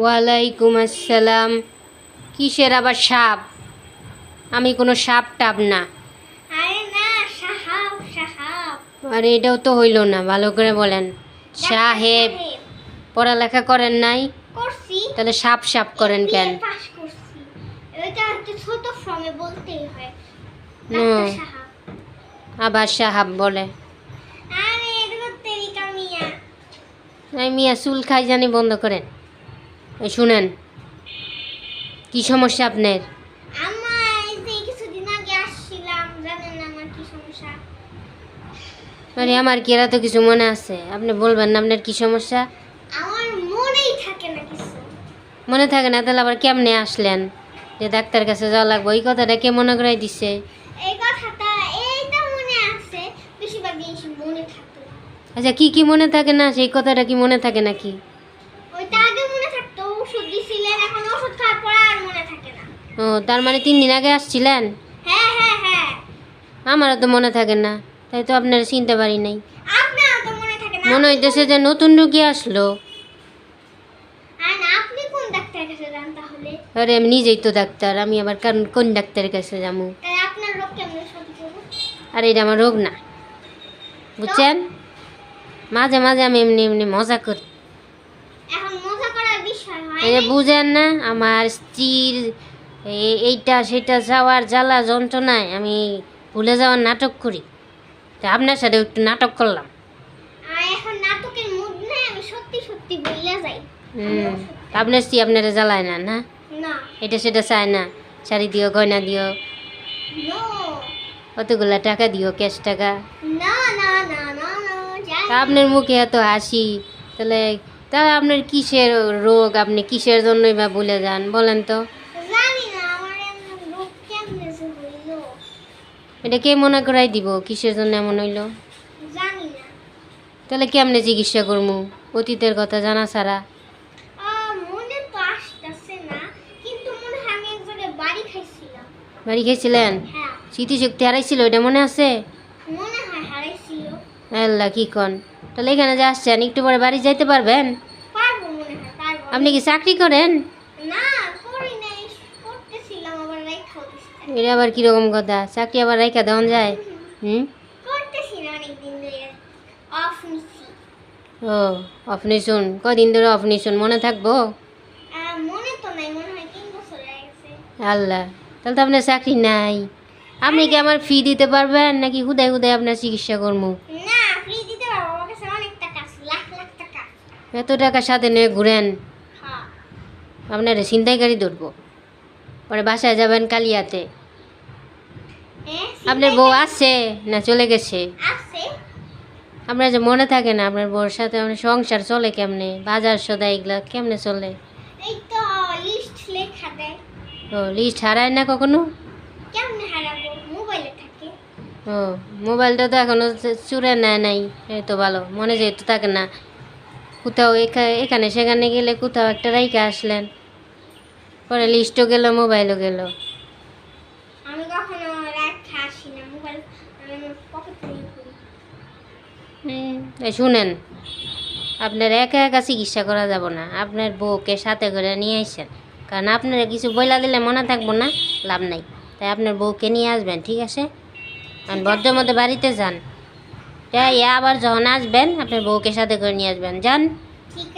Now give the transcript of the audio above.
ওয়ালাইকুম আসসালাম। কিসের আবার সাপ? আমি কোনো সাপ টাপ না। আরে এটাও তো হইল না ভালো করে বলেন। সাহেব পড়ালেখা করেন নাই? তাহলে সাপ সাপ করেন কেন? আবার সাহাব বলে। মিয়া চুল খাই জানি বন্ধ করেন। এই শুনেন কি সমস্যা আপনার? আরে আমার কি এরা তো কিছু মনে আছে? আপনি বলবেন না আপনার কি সমস্যা? আমার মনেই থাকে না কিছু। মনে থাকে না তাহলে আবার কেমনে আসলেন? যে ডাক্তার কাছে যাওয়া লাগবে ওই কথাটা কে মনে করাই দিছে? এই কথাটা এইটা মনে আছে বেশিরভাগ জিনিস মনে থাকতো না। আচ্ছা কি কি মনে থাকে না? সেই কথাটা কি মনে থাকে নাকি ওইটা আগে মনে থাকতো ওষুধ দিছিলেন এখন ওষুধ খাওয়ার পরে আর মনে থাকে না ও তার মানে তিন দিন আগে আসছিলেন? হ্যাঁ হ্যাঁ হ্যাঁ। আমারও তো মনে থাকে না তাই তো আপনারা চিনতে পারি নাই। মনে থাকে না মনে হইতেছে যে নতুন রুগী আসলো। আর আমি নিজেই তো ডাক্তার আমি আবার কোন কোন ডাক্তারের কাছে যাব? আর এটা আমার রোগ না। বুঝছেন? মাঝে মাঝে আমি এমনি এমনি মজা করি। বুঝেন না আমার স্ত্রীর এইটা সেটা যাওয়ার জ্বালা যন্ত্রণায় আমি ভুলে যাওয়ার নাটক করি। তা আপনার সাথে একটু নাটক করলাম। এখন নাটকের মুড নেই আমি সত্যি সত্যি বললে যাই। আপনার স্ত্রী আপনারা জ্বালায় না না? এটা সেটা চায় না শাড়ি দিও গয়না দিও। কতগুলা টাকা দিও ক্যাশ টাকা? আপনার মুখে এত হাসি তাহলে তা আপনার কিসের রোগ আপনি কিসের জন্যই বা ভুলে যান বলেন তো জানি না আমার এমন রোগ কেমনে যে হইল এটা কে মনে করাই দিব কিসের জন্য এমন হইল? তাহলে কেমনে চিকিৎসা করব অতীতের কথা জানা ছাড়া। বাড়ি খেয়েছিলেন হ্যাঁ। স্মৃতিশক্তি হারাইছিল এটা মনে আছে? আল্লাহ কি কন। তাহলে এখানে যে আসছেন একটু পরে বাড়ি যাইতে পারবেন? পারব পারব। আপনি কি চাকরি করেন না করি নাই করতেছিলাম আবার রেখা দিচ্ছি এটা আবার কীরকম কথা? চাকরি আবার রেখা দেওয়া যায়? হুম? অফ ও আপনি শুন কদিন ধরে আপনি শুন মনে থাকব? আল্লাহ তাহলে তো আপনার চাকরি নাই। আপনি কি আমার ফি দিতে পারবেন নাকি হুদায় হুদায় আপনার চিকিৎসা টাকা টাকা। এত টাকার সাথে নিয়ে ঘুরেন? হ্যাঁ। আপনার ছিনতাইকারী ধরবো। পরে বাসায় যাবেন কালিয়াতে। হ্যাঁ, আপনার বউ আছে না চলে গেছে? আপনার যে মনে থাকে না আপনার বউর সাথে আপনার সংসার চলে কেমনে? বাজার সদা এগুলা কেমনে চলে? ও লিস্ট হারায় না কখনো? ও মোবাইলটা তো এখনও চুরে নেয় নাই। এই তো ভালো মনে যেহেতু থাকে না। কোথাও এখা- এখানে সেখানে গেলে কোথাও একটা রাইখে আসলেন। পরে লিস্টও গেল মোবাইলও গেল। আমি কখনো রাখা আসি না মোবাইল আমি পকেটে হুম, শুনেন আপনার একা একা চিকিৎসা করা যাব না আপনার বউকে সাথে করে নিয়ে আসেন। কারণ আপনারা কিছু বইলা দিলে মনে থাকব না লাভ নাই। তাই আপনার বউকে নিয়ে আসবেন ঠিক আছে? বদ্ধ মধ্যে বাড়িতে যান। তাই আবার যখন আসবেন আপনার বউকে সাথে করে নিয়ে আসবেন। যান। ঠিক